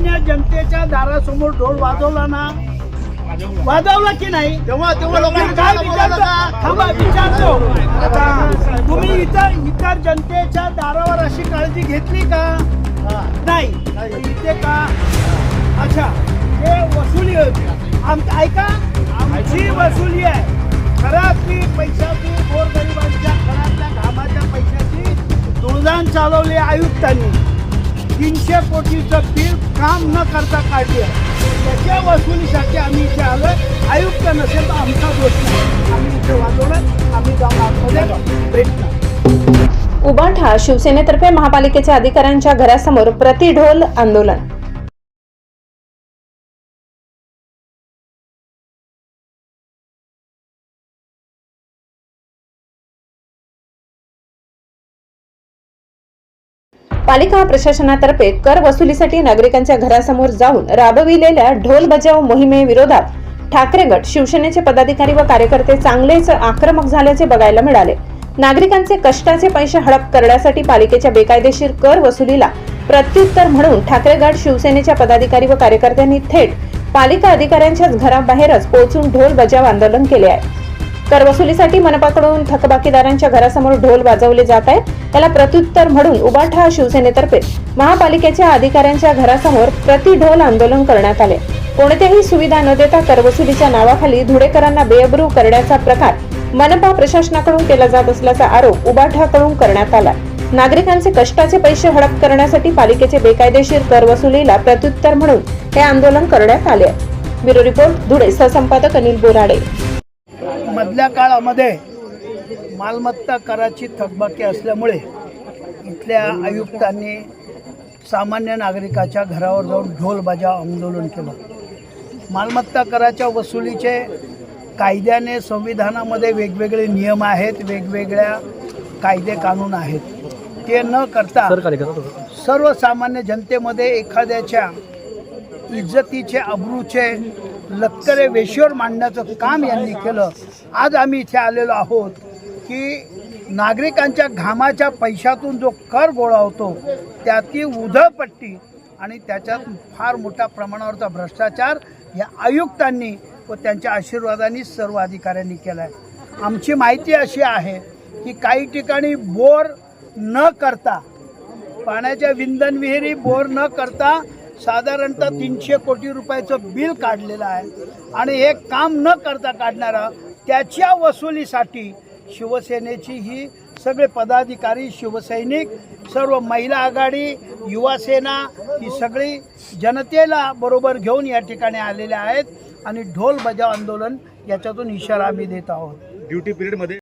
जनतेच्या दारासमोर ढोल वाजवला ना? वाजवला की नाही? तेव्हा तेव्हा लोकांनी काय विचारतो? थांबा विचारतो. तुम्ही इतर इतर जनतेच्या दारावर अशी काळजी घेतली का. नाही. इथे का? अच्छा. हे वसुली होती आम ऐका. आमची वसुली आहे. घरातली पैशाची गोरगरिबांच्या घरातल्या घामाच्या पैशाची दुर्दान चालवली आयुक्तांनी. तीनशे कोटीचं बिल काम न करता काढली. आहे त्याच्या वसुलीसाठी आम्ही इथे आलो. आयुक्त नसेल तर आमचा दोष नाही. आम्ही इथे वाजवलं आम्ही जाऊन आतमध्ये भेटणार उबाठा शिवसेनेतर्फे महापालिकेच्या अधिकाऱ्यांच्या घरासमोर प्रतिढोल आंदोलन. पालिका प्रशासनातर्फे कर वसुलीसाठी नागरिकांच्या घरासमोर जाऊन राबविलेल्या ढोल बजाव मोहिमेविरोधात ठाकरे गट शिवसेनेचे पदाधिकारी व कार्यकर्ते चांगलेच आक्रमक झाल्याचे बघायला मिळाले. नागरिकांचे कष्टाचे पैसे हडप करण्यासाठी पालिकेच्या बेकायदेशीर कर वसुलीला प्रत्युत्तर म्हणून ठाकरे गट शिवसेनेच्या पदाधिकारी व कार्यकर्त्यांनी थेट पालिका अधिकाऱ्यांच्याच घराबाहेरच पोहोचून ढोल बजाव आंदोलन केले आहे. कर वसुलीसाठी मनपाकडून थकबाकीदारांच्या घरासमोर ढोल वाजवले जात आहे त्याला प्रत्युत्तर म्हणून उबाठा शिवसेनेतर्फे महापालिकेच्या अधिकाऱ्यांच्या घरासमोर प्रतिढोल आंदोलन करण्यात आले. कोणत्याही सुविधा न देता करवसुलीच्या नावाखाली धुळेकरांना बेअब्रू करण्याचा प्रकार मनपा प्रशासनाकडून केला जात असल्याचा आरोप उबाठाकडून करण्यात आला. नागरिकांचे कष्टाचे पैसे हडप करण्यासाठी पालिकेचे बेकायदेशीर कर वसुलीला प्रत्युत्तर म्हणून हे आंदोलन करण्यात आले ब्युरो रिपोर्ट धुळे सहसंपादक अनिल बोराडे. मधल्या काळामध्ये मालमत्ता कराची थकबाकी असल्यामुळे इथल्या आयुक्तांनी सामान्य नागरिकाच्या घरावर जाऊन ढोल बजाव आंदोलन केलं. मालमत्ता कराच्या वसुलीचे कायद्याने संविधानामध्ये वेगवेगळे नियम आहेत वेगवेगळ्या कायदे कानून आहेत. ते न करता सर्वसामान्य जनतेमध्ये एखाद्याच्या इज्जतीचे अब्रूचे लक्करे वेशीवर मांडण्याचं काम यांनी केलं. आज आम्ही इथे आलेलो आहोत की नागरिकांच्या घामाच्या पैशातून जो कर गोळा होतो त्याची उधळपट्टी आणि त्याच्यात फार मोठ्या प्रमाणावरचा भ्रष्टाचार या आयुक्तांनी व त्यांच्या आशीर्वादाने सर्व अधिकाऱ्यांनी केला आहे आमची माहिती अशी आहे की काही ठिकाणी बोर न करता पाण्याच्या विंधन विहिरी बोर न करता साधारणतः तीनशे कोटी रुपयाचं बिल काढलेलं आहे. आणि हे काम न करता काढणारा त्याच्या वसुलीसाठी शिवसेनेची ही सगळे पदाधिकारी शिवसैनिक सर्व महिला आघाडी युवा सेना ही सगळी जनतेला बरोबर घेऊन या ठिकाणी आलेल्या आहेत. आणि ढोल बजाव आंदोलन याच्यातून इशारा आम्ही देत आहोत. ड्युटी पिरियडमध्ये